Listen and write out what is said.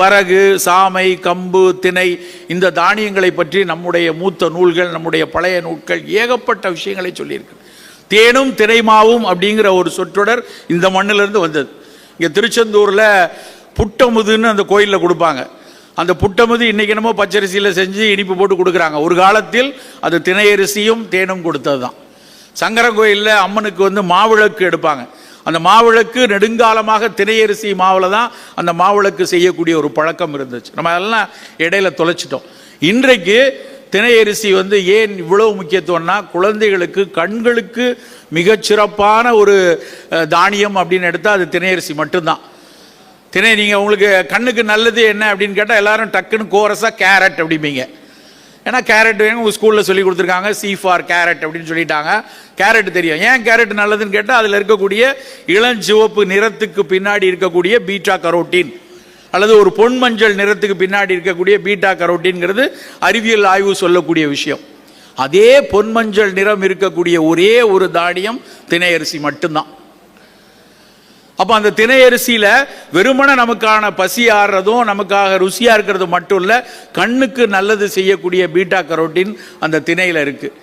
வரகு சாமை கம்பு திணை இந்த தானியங்களை பற்றி நம்முடைய மூத்த நூல்கள் நம்முடைய பழைய நூல்கள் ஏகப்பட்ட விஷயங்களை சொல்லியிருக்கு. தேனும் திரைமாவும் அப்படிங்கிற ஒரு சொற்றொடர் இந்த மண்ணிலிருந்து வந்தது. இங்கே திருச்செந்தூரில் புட்டமுதுன்னு அந்த கோயிலில் கொடுப்பாங்க. அந்த புட்டமுது இன்னைக்கு என்னமோ பச்சரிசியில் செஞ்சு இனிப்பு போட்டு கொடுக்குறாங்க. ஒரு காலத்தில் அது திணையரிசியும் தேனும் கொடுத்தது தான் சங்கரன் கோயிலில் அம்மனுக்கு வந்து மாவிளக்கு எடுப்பாங்க. அந்த மாவிளக்கு நெடுங்காலமாக திணையரிசி மாவில் தான் அந்த மாவிளக்கு செய்யக்கூடிய ஒரு பழக்கம் இருந்துச்சு. நம்ம அதெல்லாம் இடையில தொலைச்சிட்டோம். இன்றைக்கு திணையரிசி வந்து ஏன் இவ்வளவு முக்கியத்துவம்னா குழந்தைகளுக்கு கண்களுக்கு மிகச்சிறப்பான ஒரு தானியம் அப்படின்னு எடுத்தால் அது திணையரிசி மட்டும்தான். திணை நீங்கள் உங்களுக்கு கண்ணுக்கு நல்லது என்ன அப்படின்னு கேட்டால் எல்லாரும் டக்குன்னு கோரஸாக கேரட் அப்படிம்பீங்க. ஏன்னா கேரட் வேணும் உங்கள் ஸ்கூலில் சொல்லி கொடுத்துருக்காங்க. சி ஃபார் கேரட் அப்படின்னு சொல்லிட்டாங்க. கேரட் தெரியும். ஏன் கேரட் நல்லதுன்னு கேட்டால் அதில் இருக்கக்கூடிய இளஞ்சிவப்பு நிறத்துக்கு பின்னாடி இருக்கக்கூடிய பீட்டா கரோட்டின் அல்லது ஒரு பொன் மஞ்சள் நிறத்துக்கு பின்னாடி இருக்கக்கூடிய பீட்டா கரோட்டின்ங்கிறது அறிவியல் ஆய்வு சொல்லக்கூடிய விஷயம். அதே பொன்மஞ்சள் நிறம் இருக்கக்கூடிய ஒரே ஒரு தானியம் திணையரிசி மட்டும்தான். அப்போ அந்த திணையரிசியில் வெறுமனே நமக்கான பசி ஆறுறதும் நமக்காக ருசியாக இருக்கிறது மட்டும் இல்லை கண்ணுக்கு நல்லது செய்யக்கூடிய பீட்டா கரோட்டின் அந்த திணையில் இருக்குது